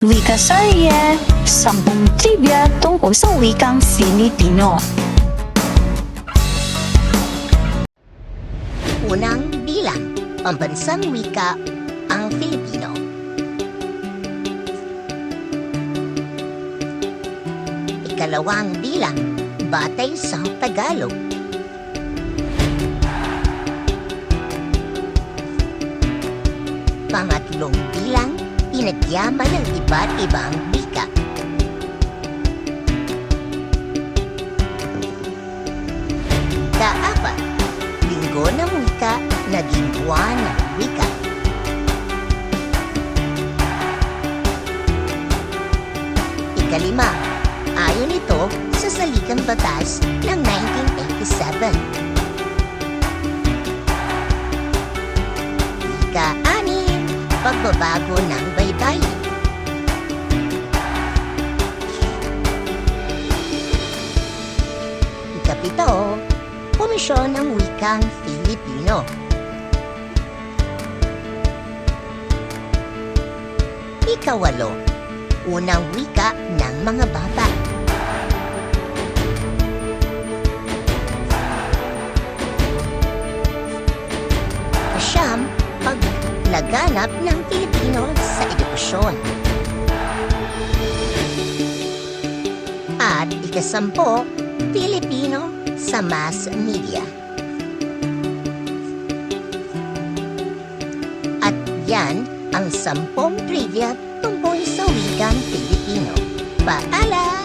Wika Sarye, sampung trivia tungkol sa wikang Filipino. Unang bilang, pambansang wika ang Filipino. Ikalawang bilang, batay sa Tagalog. Pangatlong bilang, pinagyaman ng iba't ibang wika. Kaapat, linggo ng wika, naging buwan ng wika. Ikalima, ayon ito sa Saligang Batas ng 1987. Ika-anim, pagbabago ng Ikapito, Komisyon ng Wikang Filipino. Ikawalo, unang wika ng mga bata. Siyam, paglaganap ng Pilipino sa edukasyon. At ikasampo, Pilipino sa mass media. At yan ang sampung trivia tungkol sa wikang Pilipino. Paalam!